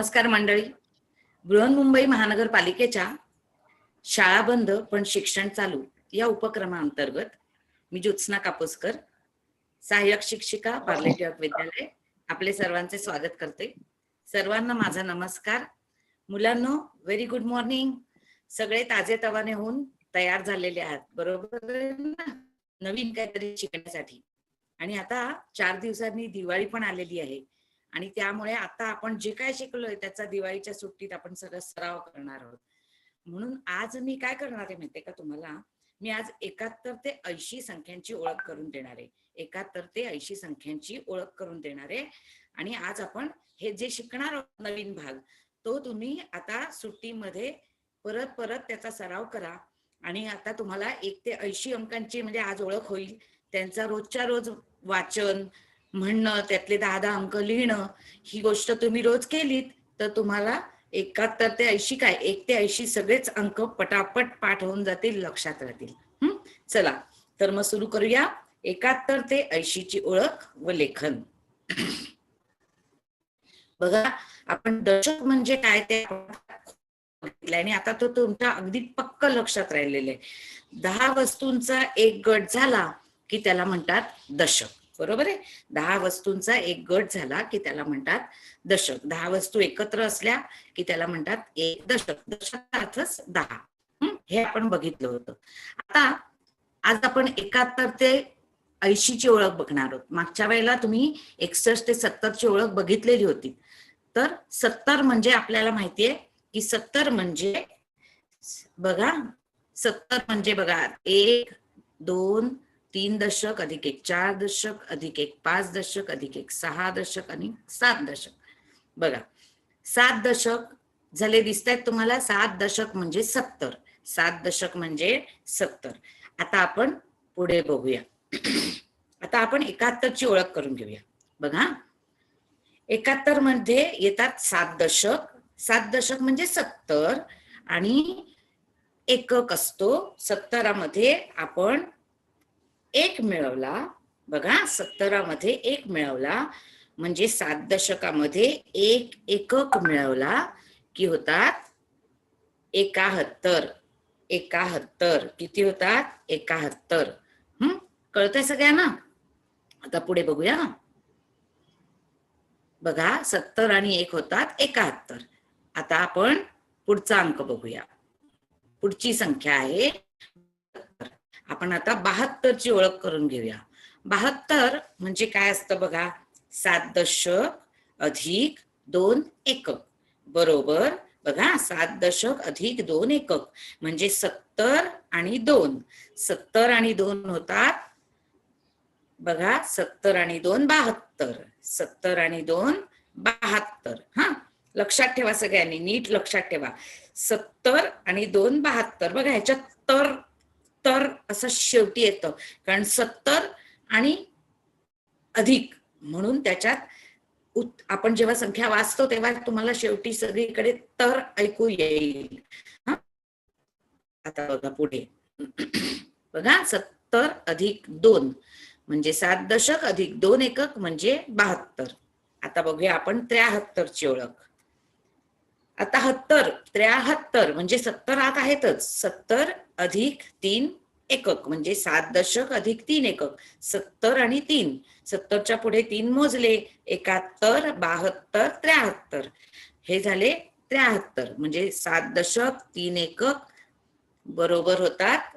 नमस्कार मंडळी. बृहन्मुंबई महानगरपालिकेच्या शाळा बंद पण शिक्षण चालू या उपक्रमाअंतर्गत मी ज्योत्स्ना कापूसकर सहाय्यक शिक्षिका पार्ले टिळक विद्यालय आपले सर्वांचे स्वागत करते. सर्वांना माझा नमस्कार. मुलांनो व्हेरी गुड मॉर्निंग सगळे ताजे तवाने होऊन तयार झालेले आहात. बरोबर नवीन काहीतरी शिकण्यासाठी. आणि आता चार दिवसांनी दिवाळी पण आलेली आहे. आणि त्यामुळे आता आपण जे काय शिकलोय त्याचा दिवाळीच्या सुट्टीत आपण सगळं सराव करणार आहोत. म्हणून आज मी काय करणार आहे माहितीये का तुम्हाला? मी आज एकाहत्तर ते ऐंशी संख्यांची ओळख करून देणार आहे. एकाहत्तर ते ऐंशी संख्यांची ओळख करून देणार आहे. आणि आज आपण हे जे शिकणार आहोत नवीन भाग तो तुम्ही आता सुट्टीमध्ये परत परत त्याचा सराव करा. आणि आता तुम्हाला एक ते ऐंशी अंकांची म्हणजे आज ओळख होईल. त्यांचा रोजच्या रोज वाचन म्हणणं त्यातले दहा दहा अंक लिहिणं ही गोष्ट तुम्ही रोज केलीत तर तुम्हाला एकाहत्तर ते ऐंशी काय एक ते ऐंशी सगळेच अंक पटापट पाठ होऊन जातील लक्षात राहतील. हम्म चला तर मग सुरू करूया. एकाहत्तर ते ऐंशीची ओळख व लेखन. बघा आपण दशक म्हणजे काय ते आणि आता तो तुमच्या अगदी पक्क लक्षात राहिलेले दहा वस्तूंचा एक गट झाला की त्याला म्हणतात दशक. बरोबर आहे? दहा वस्तूंचा एक गट झाला की त्याला म्हणतात दशक. दहा वस्तू एकत्र असल्या की त्याला म्हणतात एक दशक. दशक अर्थच दहा. हे? आपण बघितलं होतं. आता आज आपण एकाहत्तर ते ऐंशीची ओळख बघणार आहोत. मागच्या वेळेला तुम्ही एकसष्ट ते सत्तर ची ओळख बघितलेली होती. तर सत्तर म्हणजे आपल्याला माहितीये की सत्तर म्हणजे बघा. सत्तर म्हणजे बघा. एक दोन तीन दशक अधिक एक चार दशक अधिक एक पाच दशक अधिक एक सहा दशक आणि सात दशक. बघा सात दशक झाले दिसत आहेत तुम्हाला सात दशक म्हणजे सत्तर. सात दशक म्हणजे सत्तर. आता आपण पुढे बघूया. आता आपण एकाहत्तरची ओळख करून घेऊया. बघा एकाहत्तरमध्ये येतात सात दशक. सात दशक म्हणजे सत्तर आणि एकक असतो. सत्तरामध्ये आपण एक मिळवला बघा सत्तरामध्ये एक मिळवला म्हणजे सात दशकामध्ये एक एकक मिळवला की होतात एकाहत्तर एकाहत्तर किती होतात? एकाहत्तर. हम्म कळतंय सगळ्यांना? आता पुढे बघूया. बघा सत्तर आणि एक होतात एकाहत्तर. आता आपण पुढचा अंक बघूया. पुढची संख्या आहे आपण आता बहात्तरची ओळख करून घेऊया. बहात्तर म्हणजे काय असतं बघा? सात दशक अधिक दोन एकक. बरोबर? बघा सात दशक अधिक दोन एकक. म्हणजे सत्तर आणि दोन. सत्तर आणि दोन होतात. बघा सत्तर आणि दोन बहात्तर. सत्तर आणि दोन बहात्तर. हा? लक्षात ठेवा सगळ्यांनी नीट लक्षात ठेवा. सत्तर आणि दोन बहात्तर. बघा ह्याच्यात तर तर असं शेवटी येतं. कारण सत्तर आणि अधिक म्हणून त्याच्यात आपण जेव्हा संख्या वाचतो तेव्हा तुम्हाला शेवटी सगळीकडे तर ऐकू येईल. हा? आता बघा पुढे. बघा सत्तर अधिक दोन म्हणजे सात दशक अधिक दोन एकक म्हणजे बहात्तर. आता बघूया आपण त्र्याहत्तर ची ओळख. आता हत्तर त्र्याहत्तर म्हणजे सत्तर आत आहेतच. सत्तर अधिक तीन एकक म्हणजे सात दशक अधिक तीन एकक सत्तर आणि तीन. सत्तरच्या पुढे तीन मोजले एकाहत्तर बहात्तर त्र्याहत्तर. हे झाले त्र्याहत्तर म्हणजे सात दशक तीन एकक बरोबर होतात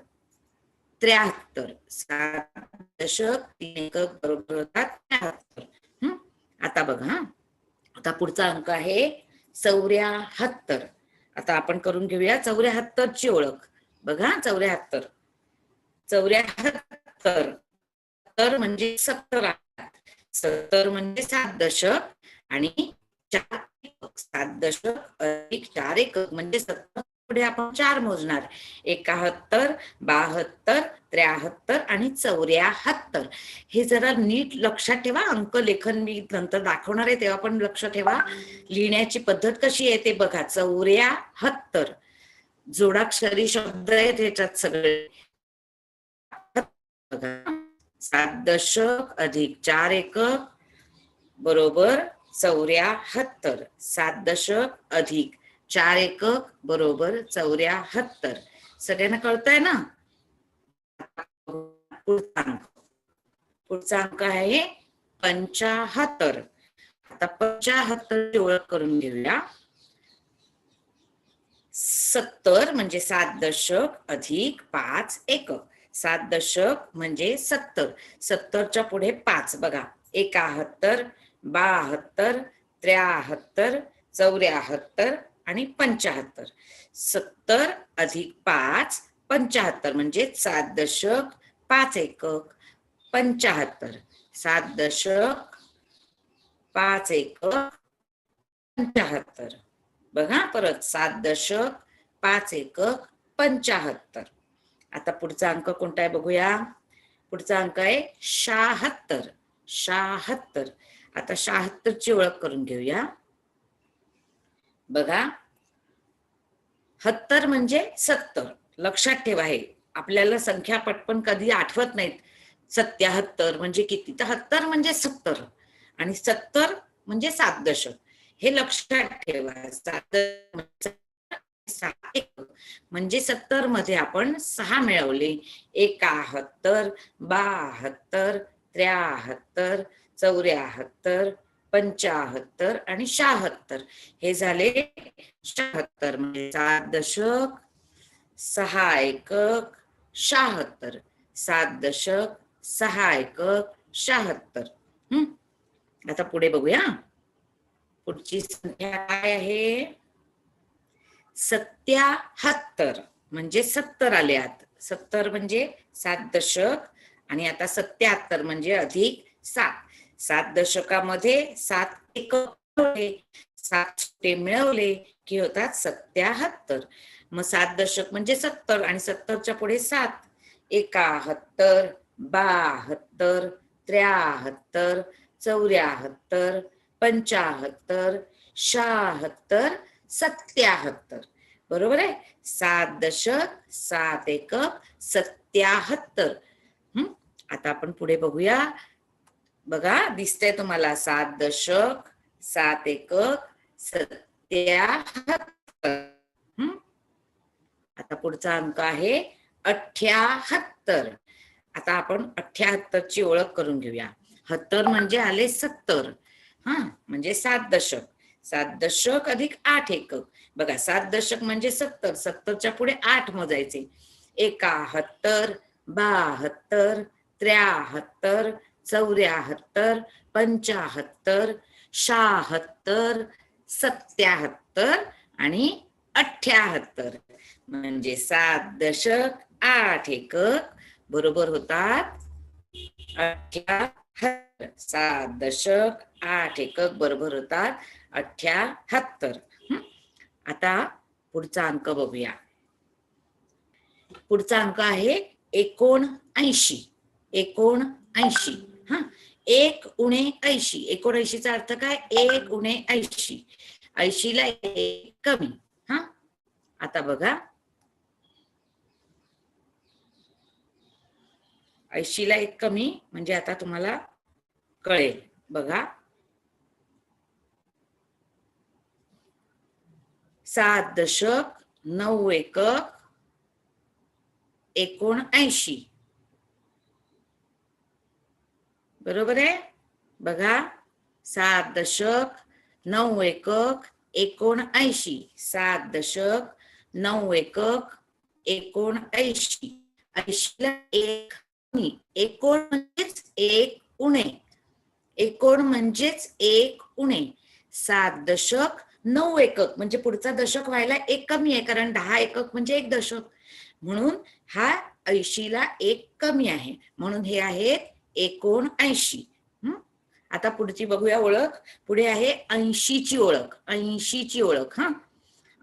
त्र्याहत्तर. सात दशक तीन एकक बरोबर होतात त्र्याहत्तर. आता बघा हा. आता पुढचा अंक आहे चौऱ्याहत्तर. आता आपण करून घेऊया चौऱ्याहत्तरची ओळख. बघा चौऱ्याहत्तर. चौऱ्याहत्तर. तर म्हणजे सत्तर सत्तर म्हणजे सात दशक आणि चार सात दशक अधिक चार एकक म्हणजे सत्तर. पुढे आपण चार मोजणार. एकाहत्तर बहात्तर त्र्याहत्तर आणि चौऱ्याहत्तर. हे जरा नीट लक्षात ठेवा. अंक लेखन मी नंतर दाखवणार आहे तेव्हा पण लक्ष ठेवा. लिहिण्याची पद्धत कशी आहे ते बघा. चौऱ्याहत्तर. जोडाक्षरी शब्द आहेत ह्याच्यात सगळे. बघा सात दशक अधिक चार एकक बरोबर चौऱ्याहत्तर सात दशक अधिक चार एकक बरोबर चौऱ्याहत्तर सगळ्यांना कळतंय ना? पुढचा अंक. पुढचा अंक आहे पंचाहत्तर. आता पंचाहत्तरची ओळख करून घेऊया. सत्तर म्हणजे सात दशक अधिक पाच एकक सात दशक म्हणजे सत्तर. सत्तरच्या पुढे पाच बघा. एकाहत्तर बाहत्तर त्र्याहत्तर चौऱ्याहत्तर आणि पंचाहत्तर. सत्तर अधिक पाच पंचाहत्तर म्हणजे सात दशक पाच एकक पंचाहत्तर. सात दशक पाच एकक पंचाहत्तर. बघा परत. सात दशक पाच एकक पंचाहत्तर. आता पुढचा अंक कोणता आहे बघूया. पुढचा अंक आहे शहात्तर. शहात्तर. आता शहात्तरची ओळख करून घेऊया. बघा. हत्तर म्हणजे सत्तर. लक्षात ठेवा हे. आपल्याला संख्या पटपण कधी आठवत नाहीत. सत्याहत्तर म्हणजे किती? तर हत्तर म्हणजे सत्तर. आणि सत्तर म्हणजे सात दशक. हे लक्षात ठेवा. सात म्हणजे सत्तरमध्ये आपण सहा मिळवले. एकाहत्तर बाहत्तर त्र्याहत्तर चौऱ्याहत्तर पंचाहत्तर आणि शहात्तर. हे झाले शहात्तर म्हणजे सात दशक सहा एकक शहात्तर. सात दशक सहा एकक शहात्तर. हम्म आता पुढे बघूया. पुढची संख्या काय आहे? सत्याहत्तर. म्हणजे सत्तर आले आत. सत्तर म्हणजे सात दशक आणि आता सत्याहत्तर म्हणजे अधिक सात. सात दशकामध्ये सात एक सात मिळवले की होतात सत्याहत्तर. मग सात दशक म्हणजे सत्तर आणि सत्तरच्या पुढे सात. एकाहत्तर बाहत्तर त्र्याहत्तर चौऱ्याहत्तर पंचाहत्तर शहात्तर सत्याहत्तर. बरोबर आहे? सात दशक सात एकक सत्याहत्तर. हम्म आता आपण पुढे बघूया. बघा दिसतंय तुम्हाला. सात दशक सात एकक सत्याहत्तर. हम्म आता पुढचा अंक आहे अठ्याहत्तर. आता आपण अठ्याहत्तरची ओळख करून घेऊया. हत्तर म्हणजे आले सत्तर. हा? म्हणजे सात दशक. सात दशक अधिक आठ एकक बघा सात दशक म्हणजे सत्तर. सत्तरच्या पुढे आठ मोजायचे एकाहत्तर बाहत्तर त्र्याहत्तर चौऱ्याहत्तर पंचाहत्तर शहात्तर सत्याहत्तर आणि अठ्याहत्तर. म्हणजे सात दशक आठ एकक बरोबर होतात? अठ्या सात दशक आठ एकक बरोबर होतात अठ्याहत्तर आता पुढचा अंक बघूया. पुढचा अंक आहे एकोण ऐंशी एकोण ऐंशी हा? एक उणे ऐंशी. एकोणऐंशीचा अर्थ काय? एक उणे ऐंशी. ऐंशीला एक कमी. हा? आता बघा. ऐंशीला एक कमी म्हणजे आता तुम्हाला कळेल. बघा. सात दशक नऊ एकक एकोणऐंशी. बरोबर आहे? बघा. सात दशक नऊ एकक एकोणऐंशी. सात दशक नऊ एकक एकोणऐंशी. ऐंशीला एक एकोण म्हणजेच एक उणे. एकोण म्हणजेच एक उणे. सात दशक नऊ एकक. म्हणजे पुढचा दशक व्हायला एक कमी आहे कारण दहा एकक म्हणजे एक दशक. म्हणून हा ऐंशीला एक कमी आहे. म्हणून हे आहेत एकोण ऐंशी. आता पुढची बघूया ओळख. पुढे आहे ऐंशीची ओळख. ऐंशीची ओळख हा?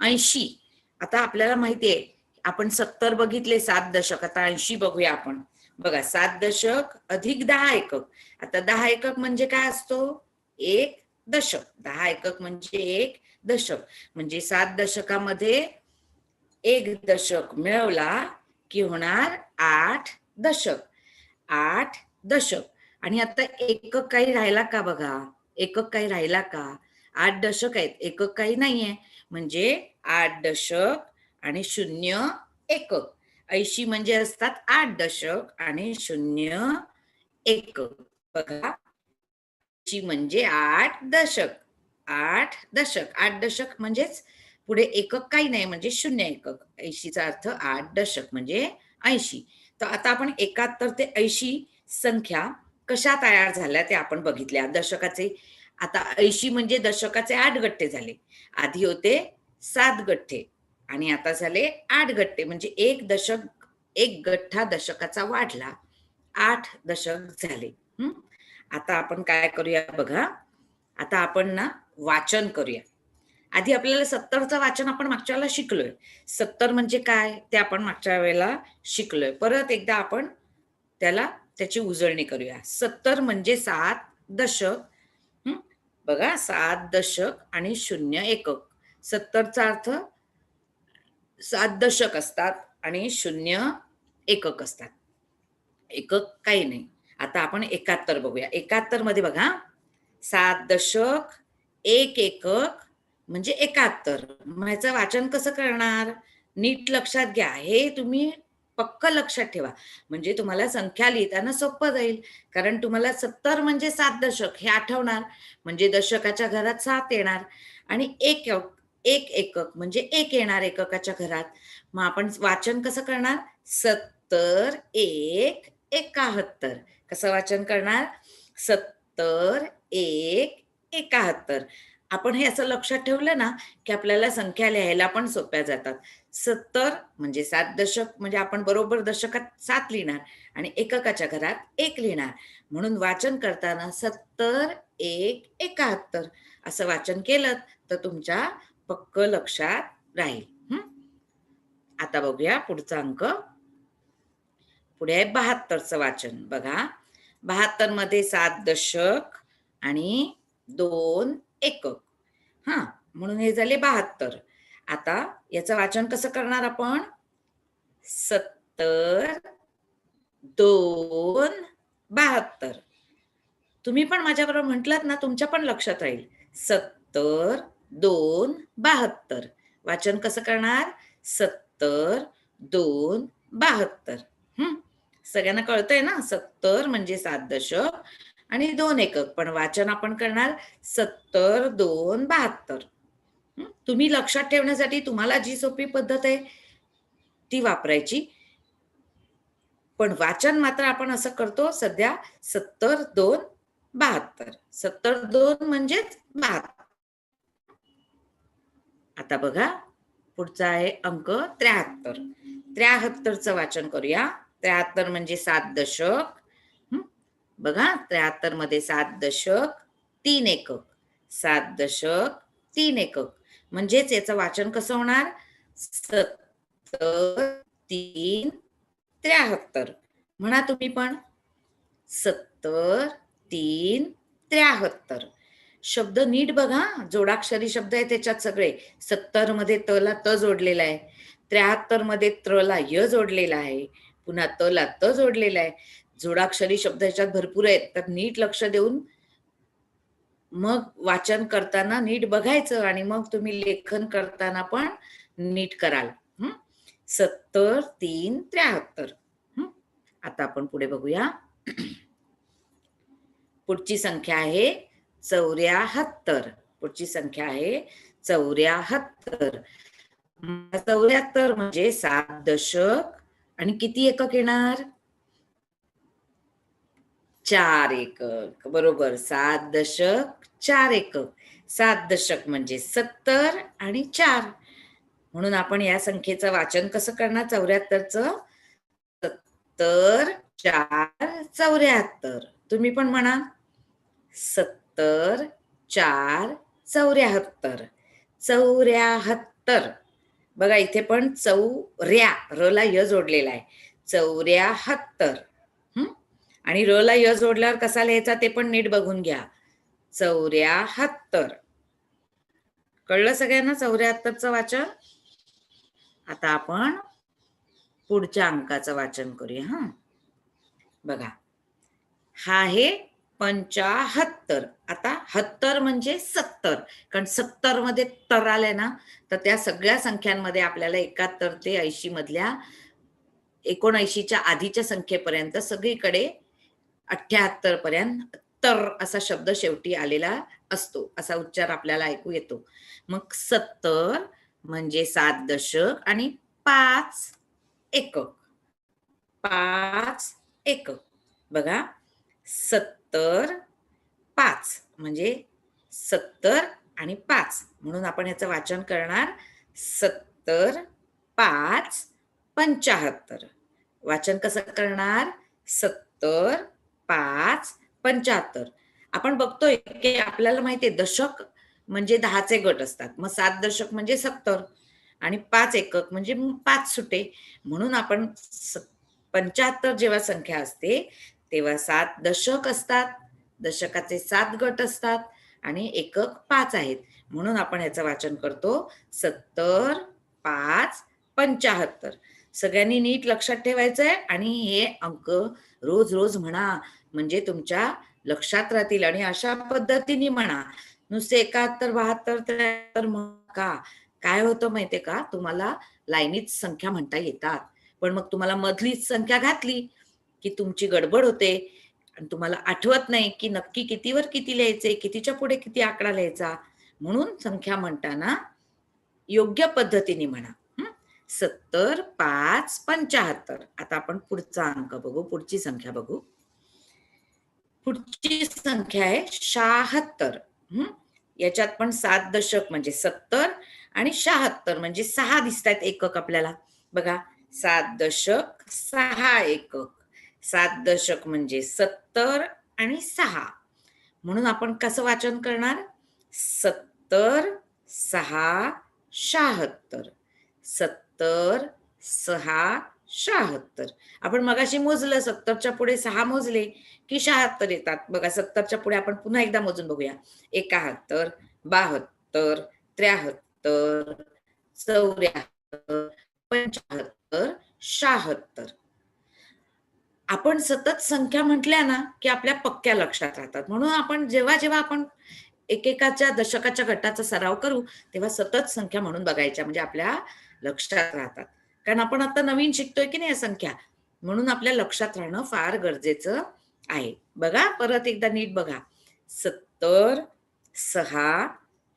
ऐंशी. आता आपल्याला माहितीये आपण सत्तर बघितले सात दशक. आता ऐंशी बघूया आपण. बघा सात दशक अधिक दहा एकक. आता दहा एकक म्हणजे काय असतो? एक दशक. दहा एकक म्हणजे एक दशक. म्हणजे सात दशकामध्ये एक दशक मिळवला की होणार आठ दशक. आठ दशक. आणि आता एकक काही राहिला का बघा? एकक काही राहिला का? आठ दशक आहेत. एकक काही नाहीये. म्हणजे आठ दशक आणि शून्य एकक. ऐंशी म्हणजे असतात आठ दशक आणि शून्य एक. बघा. ऐंशी म्हणजे आठ दशक. आठ दशक. आठ दशक म्हणजेच पुढे एकक काही नाही म्हणजे शून्य एकक. ऐंशीचा अर्थ आठ दशक म्हणजे ऐंशी. तर आता आपण एकाहत्तर ते ऐंशी संख्या कशा तयार झाल्या ते आपण बघितल्या दशकाचे. आता ऐंशी म्हणजे दशकाचे आठ गट्टे झाले. आधी होते सात गठ्ठे. आणि आता झाले आठ गट्टे. म्हणजे एक दशक एक गठ्ठा दशकाचा वाढला आठ दशक झाले. आता आपण काय करूया बघा. आता आपण ना वाचन करूया. आधी आपल्याला सत्तरचं वाचन आपण मागच्या वेळेला शिकलोय. सत्तर म्हणजे काय? ते आपण मागच्या वेळेला शिकलोय. परत एकदा आपण त्याला त्याची उजळणी करूया. सत्तर म्हणजे सात दशक. बघा सात दशक आणि शून्य एकक. सत्तरचा अर्थ सात दशक असतात आणि शून्य एकक असतात. एकक काही नाही. आता आपण एकाहत्तर बघूया. एकाहत्तरमध्ये बघा. सात दशक एक एकक म्हणजे एकाहत्तर. मग ह्याचं वाचन कसं करणार? नीट लक्षात घ्या. हे तुम्ही पक्क लक्षात ठेवा. म्हणजे तुम्हाला संख्या लिहिताना सोपं जाईल. कारण तुम्हाला सत्तर म्हणजे सात दशक हे आठवणार. म्हणजे दशकाच्या घरात सात येणार. आणि एक एक एकक म्हणजे एक येणार एककाच्या घरात. मग आपण वाचन कसं करणार? सत्तर एक एकाहत्तर. कसं वाचन करणार? सत्तर एक एकाहत्तर. आपण हे असं लक्षात ठेवलं ना की आपल्याला संख्या लिहायला पण सोप्या जातात. सत्तर म्हणजे सात दशक म्हणजे आपण बरोबर दशकात सात लिहिणार आणि एककाच्या घरात एक लिहिणार. म्हणून वाचन करताना सत्तर एक एकाहत्तर. असं वाचन केलं तर तुमच्या पक्क लक्षात राहील. आता बघूया पुढचा अंक. पुढे आहे बहात्तरचं वाचन. बघा. बहात्तरमध्ये सात दशक आणि दोन एकक. हा? म्हणून हे झाले बहात्तर. आता याचं वाचन कसं करणार आपण? सत्तर दोन बहात्तर. तुम्ही पण माझ्याबरोबर म्हटलात ना तुमच्या पण लक्षात राहील. सत्तर दोन बहात्तर. वाचन कसं करणार? सत्तर दोन बहात्तर. हम्म सगळ्यांना कळतंय ना? सत्तर म्हणजे सात दशक आणि दोन एकक. पण वाचन आपण करणार सत्तर दोन बहात्तर. तुम्ही लक्षात ठेवण्यासाठी तुम्हाला जी सोपी पद्धत आहे ती वापरायची. पण वाचन मात्र आपण असं करतो सध्या सत्तर दोन बहात्तर. सत्तर दोन म्हणजेच बहात्तर. आता बघा पुढचा आहे अंक त्र्याहत्तर. त्र्याहत्तरचं वाचन करूया. त्र्याहत्तर म्हणजे सात दशक. बघा त्र्याहत्तरमध्ये सात दशक तीन एकक. सात दशक तीन एकक. म्हणजेच याचं वाचन कसं होणार? सत्तर तीन त्र्याहत्तर. म्हणा तुम्ही पण. सत्तर तीन त्र्याहत्तर. शब्द नीट बघा. जोडाक्षरी शब्द आहे त्याच्यात सगळे. सत्तरमध्ये त ला त जोडलेला आहे. त्र्याहत्तरमध्ये त्र ला य जोडलेला आहे. पुन्हा त ला त जोडलेला आहे. जोडाक्षरी शब्द याच्यात भरपूर आहेत. तर नीट लक्ष देऊन मग वाचन करताना नीट बघायचं आणि मग तुम्ही लेखन करताना पण नीट कराल. हम्म सत्तर तीन त्र्याहत्तर. आता आपण पुढे बघूया. पुढची संख्या आहे. चौऱ्याहत्तर. पुढची संख्या आहे चौऱ्याहत्तर. चौऱ्याहत्तर म्हणजे सात दशक. आणि किती एकक येणार? चार एकक. बरोबर. सात दशक चार एकक. सात दशक म्हणजे सत्तर आणि चार. म्हणून आपण या संख्येचं वाचन कसं करणार? चौऱ्याहत्तरचं? सत्तर चार चौऱ्याहत्तर. तुम्ही पण म्हणा सत्तर चार चौऱ्याहत्तर. चौऱ्याहत्तर. बघा इथे पण चौऱ्या र ला य जोडलेला आहे. चौऱ्याहत्तर. आणि र ला य जोडल्यावर कसा लिहायचा ते पण नीट बघून घ्या. चौऱ्याहत्तर. कळलं सगळ्यांना चौऱ्याहत्तरचं वाचन? आता आपण पुढच्या अंकाचं वाचन करूया हा? बघा. हा आहे पंचाहत्तर. आता हत्तर म्हणजे सत्तर. कारण सत्तरमध्ये तर आले ना तर त्या सगळ्या संख्यांमध्ये आपल्याला एकाहत्तर ते ऐंशी मधल्या एकोणऐंशीच्या आधीच्या संख्येपर्यंत सगळीकडे अठ्याहत्तर पर्यंत तर असा शब्द शेवटी आलेला असतो. असा उच्चार आपल्याला ऐकू येतो. मग सत्तर म्हणजे सात दशक आणि पाच एकक. पाच एकक. बघा. सत्तर सत्तर पाच म्हणजे सत्तर आणि पाच. म्हणून आपण याचं वाचन करणार सत्तर पाच पंचाहत्तर. वाचन कसं करणार? सत्तर पाच पंचाहत्तर. आपण बघतोय की आपल्याला माहितीये दशक म्हणजे दहाचे गट असतात. मग सात दशक म्हणजे सत्तर आणि पाच एकक म्हणजे पाच सुटे. म्हणून आपण पंचाहत्तर जेव्हा संख्या असते तेव्हा सात दशक असतात. दशकाचे सात गट असतात आणि एकक पाच आहेत. म्हणून आपण याचं वाचन करतो सत्तर पाच पंचाहत्तर. सगळ्यांनी नीट लक्षात ठेवायचंय आणि हे अंक रोज रोज म्हणा म्हणजे तुमच्या लक्षात राहतील आणि अशा पद्धतीने म्हणा. नुसते एकाहत्तर बहात्तर त्र्याहत्तर का काय होतं माहितीये का? तुम्हाला लाईनीत संख्या म्हणता येतात. पण मग तुम्हाला मधलीच संख्या घातली. की तुमची गडबड होते आणि तुम्हाला आठवत नाही की नक्की कितीवर किती लिहायचे कितीच्या पुढे किती आकडा लिहायचा? म्हणून संख्या म्हणताना योग्य पद्धतीने म्हणा. सत्तर पाच पंचाहत्तर आता आपण पुढचा अंक बघू पुढची संख्या बघू. पुढची संख्या आहे शहात्तर. याच्यात पण सात दशक म्हणजे सत्तर आणि शहात्तर म्हणजे सहा दिसत आहेत एकक आपल्याला. बघा सात दशक सहा एकक. सात दशक म्हणजे सत्तर आणि सहा. म्हणून आपण कसं वाचन करणार? सत्तर सहा शहात्तर. सत्तर सहा शहात्तर. आपण मगाशी मोजलं सत्तरच्या पुढे सहा मोजले की शहात्तर येतात. बघा सत्तरच्या पुढे आपण पुन्हा एकदा मोजून बघूया. एकाहत्तर बहात्तर त्र्याहत्तर चौऱ्याहत्तर पंचाहत्तर शहात्तर. आपण सतत संख्या म्हटल्या ना की आपल्या पक्क्या लक्षात राहतात. म्हणून आपण जेव्हा जेव्हा आपण एकेकाच्या दशकाच्या गटाचा सराव करू तेव्हा सतत संख्या म्हणून बघायच्या म्हणजे आपल्या लक्षात राहतात. कारण आपण आता नवीन शिकतोय की नाही या संख्या? म्हणून आपल्या लक्षात राहणं फार गरजेचं आहे. बघा परत एकदा नीट बघा. सत्तर सहा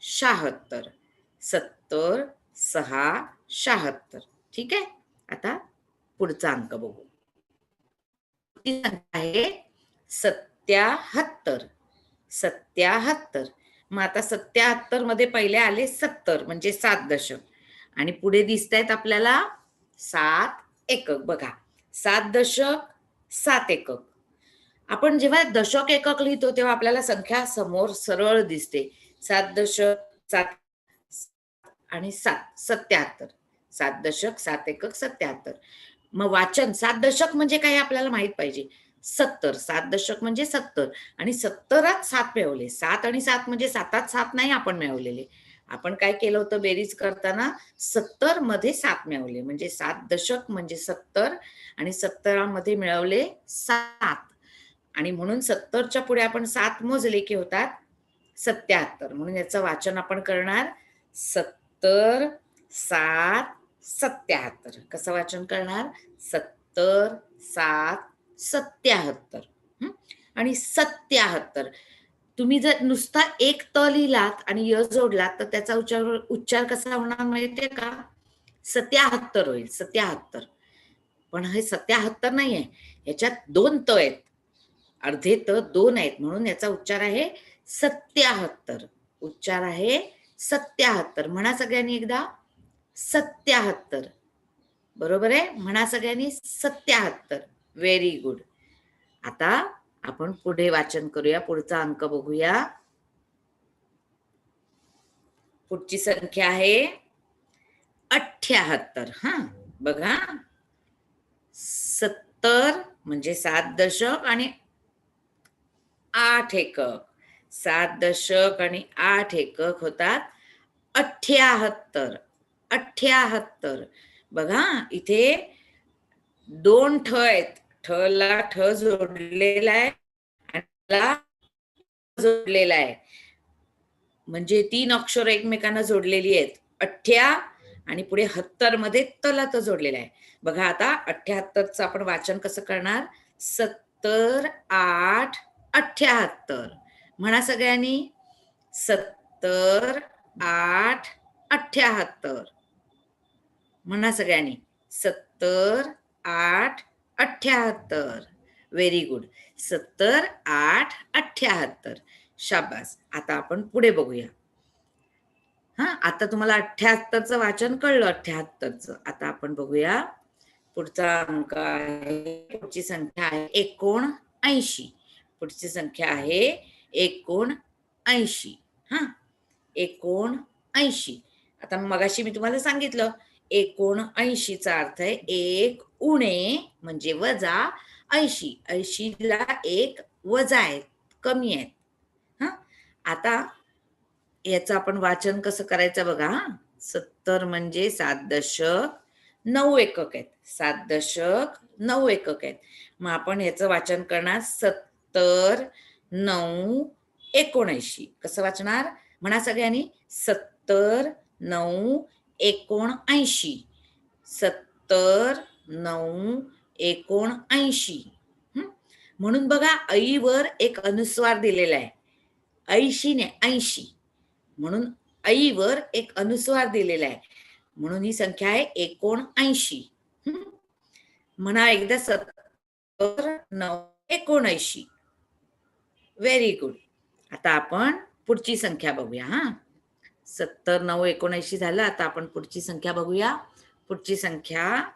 शहात्तर. सत्तर सहा शहात्तर. ठीक आहे? आता पुढचा अंक बघू. आहे सत्याहत्तर. सत्याहत्तर. मग आता सत्याहत्तरमध्ये पहिले आले सत्तर म्हणजे सात दशक. आणि पुढे दिसत आहेत आपल्याला सात एकक. बघा सात दशक सात एकक. आपण जेव्हा दशक एकक लिहितो तेव्हा आपल्याला संख्या समोर सरळ दिसते. सात दशक सात आणि सात सत्याहत्तर. सात दशक सात एकक सत्याहत्तर. मग वाचन सात दशक म्हणजे काय आपल्याला माहीत पाहिजे. सत्तर सात दशक म्हणजे सत्तर. आणि सत्तरात सात मिळवले. सात आणि सात म्हणजे सातात सात नाही आपण मिळवलेले. आपण काय केलं होतं बेरीज करताना? सत्तरमध्ये सात मिळवले. म्हणजे सात दशक म्हणजे सत्तर आणि सत्तरामध्ये मिळवले सात. आणि म्हणून सत्तरच्या पुढे आपण सात मोजले की होतात सत्याहत्तर. म्हणून याचं वाचन आपण करणार सत्तर सात सत्याहत्तर. कसं वाचन करणार? सत्तर सात सत्याहत्तर. आणि सत्याहत्तर. तुम्ही जर नुसता एक त लिहिलात आणि य जोडलात तर त्याचा उच्चार उच्चार कसा होणार माहितीये का? सत्याहत्तर होईल सत्याहत्तर. पण हे सत्याहत्तर नाही आहे याच्यात दोन त आहेत. अर्धे त दोन आहेत. म्हणून याचा उच्चार आहे सत्याहत्तर. उच्चार आहे सत्याहत्तर. म्हणा सगळ्यांनी एकदा. सत्याहत्तर. बरोबर आहे? म्हणा सगळ्यांनी सत्याहत्तर. व्हेरी गुड आता आपण पुढे वाचन करूया. पुढचा अंक बघूया. पुढची संख्या आहे अठ्याहत्तर. हा बघा. सत्तर म्हणजे सात दशक आणि आठ एकक. सात दशक आणि आठ एकक होतात अठ्याहत्तर. अठ्याहत्तर. बघा इथे दोन ठ आहेत. ठ ला ठ जोडलेला आहे जोडलेला आहे. म्हणजे तीन अक्षर एकमेकांना जोडलेली आहेत. अठ्ठ्या आणि पुढे हत्तरमध्ये तला तर जोडलेला आहे. बघा आता अठ्ठ्याहत्तरचं आपण वाचन कसं करणार? सत्तर आठ अठ्ठ्याहत्तर म्हणा सगळ्यांनी. सत्तर आठ अठ्ठ्याहत्तर म्हणा सगळ्यांनी. सत्तर आठ अठ्ठ्याहत्तर व्हेरी गुड सत्तर आठ अठ्ठ्याहत्तर शाबास. आता आपण पुढे बघूया. हा आता तुम्हाला अठ्ठ्याहत्तरचं वाचन कळलं अठ्याहत्तरचं. आता आपण बघूया. पुढचा अंक आहे पुढची संख्या आहे एकोण ऐंशी पुढची संख्या आहे एकोण ऐंशी हा एकोण ऐंशी आता मगाशी मी तुम्हाला सांगितलं एकोणऐंशीचा अर्थ आहे एक उणे म्हणजे वजा ऐंशी. ऐंशीला एक वजा आहेत कमी आहेत. हा? आता याचं आपण वाचन कसं करायचं बघा हा. सत्तर म्हणजे सात दशक नऊ एकक आहेत. सात दशक नऊ एकक आहेत. मग आपण याचं वाचन करणार सत्तर नऊ एकोणऐंशी. कसं वाचणार? म्हणा सगळ्यांनी सत्तर नऊ एकोणऐंशी. सत्तर नऊ एकोणऐंशी. म्हणून बघा ऐवर एक अनुस्वार दिलेला आहे. ऐंशी ने ऐंशी. म्हणून ऐवर एक अनुस्वार दिलेला आहे. म्हणून ही संख्या आहे एकोणऐंशी. म्हणा एकदा सत्तर नऊ एकोणऐंशी. व्हेरी गुड आता आपण पुढची संख्या बघूया हा. सत्तर नऊ एकोणऐंशी झालं. आता आपण पुढची संख्या बघूया. पुढची संख्या.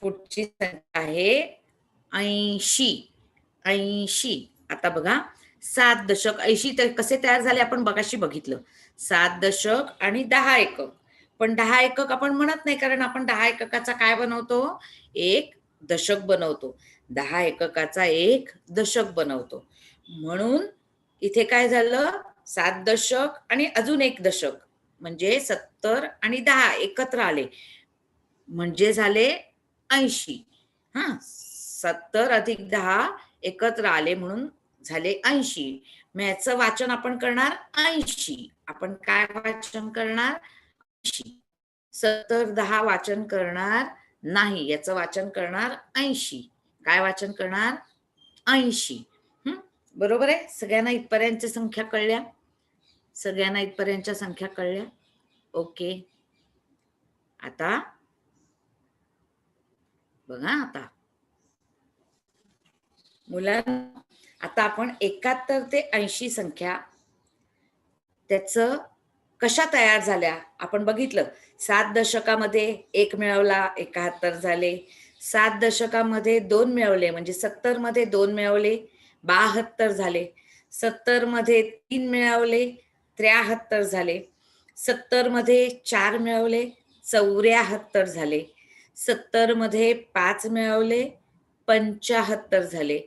पुढची संख्या आहे ऐंशी. ऐंशी. आता बघा. सात दशक ऐंशी तर कसे तयार झाले आपण बघाशी बघितलं. सात दशक आणि दहा एकक. पण दहा एकक आपण म्हणत नाही कारण आपण दहा एककाचा काय बनवतो? एक दशक बनवतो. दहा एककाचा एक दशक बनवतो. म्हणून इथे काय झालं? सात दशक आणि अजून एक दशक म्हणजे सत्तर आणि दहा एकत्र आले. म्हणजे झाले ऐंशी. हा सत्तर अधिक दहा एकत्र आले म्हणून झाले ऐंशी. मग याचं वाचन आपण करणार ऐंशी. आपण काय वाचन करणार? ऐंशी. सत्तर दहा वाचन करणार नाही. याचं वाचन करणार ऐंशी. काय वाचन करणार? ऐंशी. बरोबर आहे? सगळ्यांना इथपर्यंतच्या संख्या कळल्या? सगळ्यांना इथपर्यंतच्या संख्या कळल्या? ओके. आता? बघा आता. मुलांना आता आपण एकाहत्तर ते ऐंशी संख्या त्याच कशा तयार झाल्या? आपण बघितलं. सात दशकामध्ये एक मिळवला एकाहत्तर झाले. सात दशकामध्ये दोन मिळवले म्हणजे सत्तरमध्ये दोन मिळवले. बाहत्तर झाले. सत्तरमध्ये तीन मिळवले त्र्याहत्तर झाले. सत्तरमध्ये चार मिळवले चौऱ्याहत्तर झाले. सत्तरमध्ये पाच मिळवले पंचाहत्तर झाले.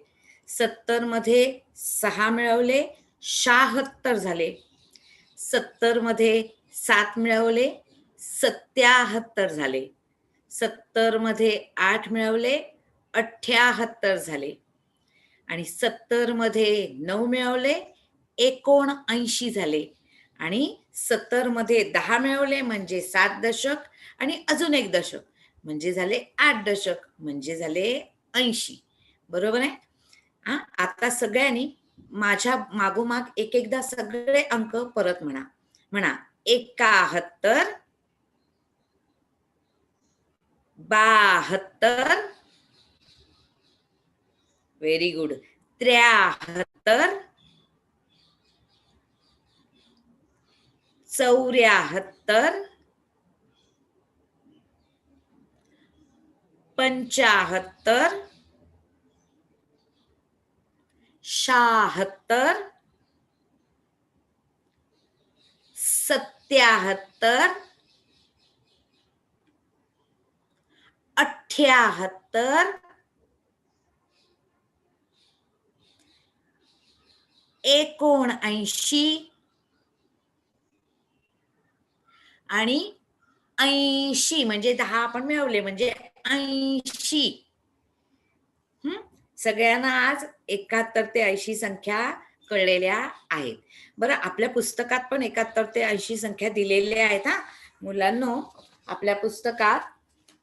सत्तरमध्ये सहा मिळवले शहात्तर झाले. सत्तरमध्ये सात मिळवले सत्याहत्तर झाले. सत्तरमध्ये आठ मिळवले अठ्याहत्तर झाले. आणि सत्तरमध्ये नऊ मिळवले एकोणऐंशी झाले. आणि सत्तरमध्ये दहा मिळवले म्हणजे सात दशक आणि अजून एक दशक म्हणजे झाले आठ दशक म्हणजे झाले ऐंशी. बरोबर आहे? हा? आता सगळ्यांनी माझ्या मागोमाग एक एकदा सगळे अंक परत म्हणा. म्हणा एकाहत्तर बाहत्तर व्हेरी गुड त्र्याहत्तर. चौऱ्याहत्तर. पंचाहत्तर. शहात्तर. सत्याहत्तर. अठ्याहत्तर. एकोणऐंशी. आणि ऐंशी म्हणजे दहा आपण मिळवले म्हणजे ऐंशी. हम्म सगळ्यांना आज एकाहत्तर ते ऐंशी संख्या कळलेल्या आहेत. बरं आपल्या पुस्तकात पण एकाहत्तर ते ऐंशी संख्या दिलेल्या आहेत हा. मुलांनो आपल्या पुस्तकात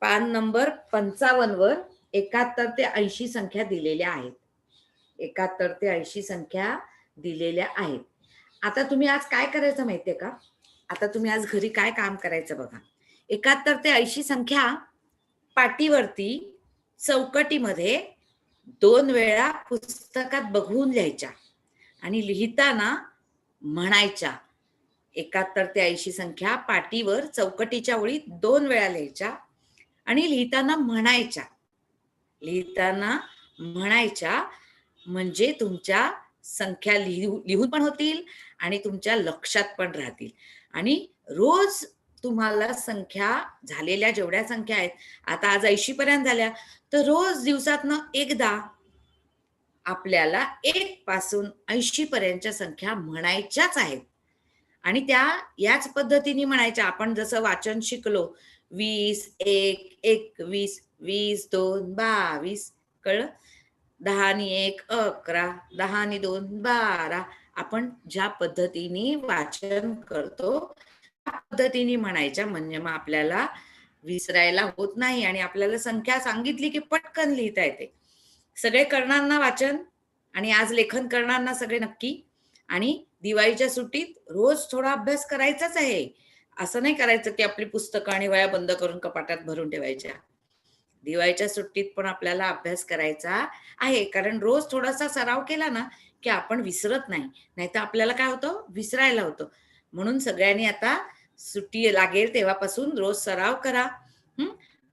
पान नंबर पंचावन्न वर एकाहत्तर ते ऐंशी संख्या दिलेल्या आहेत. एकाहत्तर ते ऐंशी संख्या दिलेल्या आहेत. आता तुम्ही आज काय करायचं माहितीये का? आता तुम्ही आज घरी काय काम करायचं बघा. एकाहत्तर ते ऐंशी संख्या पाटीवरती चौकटीमध्ये दोन वेळा पुस्तकात बघून लिहायच्या आणि लिहिताना म्हणायच्या. एकाहत्तर ते ऐंशी संख्या पाटीवर चौकटीच्या ओळीत दोन वेळा लिहायच्या आणि लिहिताना म्हणायच्या. लिहिताना म्हणायच्या म्हणजे तुमच्या संख्या लिहू लिहून पण होतील आणि तुमच्या लक्षात पण राहतील. आणि रोज तुम्हाला संख्या झालेल्या जेवढ्या संख्या आहेत आता आज ऐंशी पर्यंत झाल्या तर रोज दिवसातनं एकदा आपल्याला एक पासून ऐंशी पर्यंतच्या संख्या म्हणायच्याच आहेत. आणि त्या याच पद्धतीने म्हणायच्या. आपण जसं वाचन शिकलो वीस एक एकवीस वीस दोन बावीस कळलं? दहा आणि एक अकरा दहा आणि दोन बारा. आपण ज्या पद्धतीने वाचन करतो त्या पद्धतीने म्हणायच्या म्हणजे मग आपल्याला विसरायला होत नाही आणि आपल्याला संख्या सांगितली की पटकन लिहिता येते. सगळे करणार ना वाचन आणि आज लेखन करणार ना सगळे नक्की. आणि दिवाळीच्या सुट्टीत रोज थोडा अभ्यास करायचाच आहे. असं नाही करायचं की आपली पुस्तकं आणि वया बंद करून कपाटात भरून ठेवायच्या. दिवाळीच्या सुट्टीत पण आपल्याला अभ्यास करायचा आहे. कारण रोज थोडासा सराव केला ना की आपण विसरत नाही. नाहीतर आपल्याला काय होतं? विसरायला होतं. म्हणून सगळ्यांनी आता सुट्टी लागेल तेव्हापासून रोज सराव करा.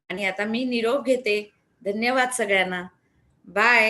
आणि आता मी निरोप घेते. धन्यवाद सगळ्यांना. बाय.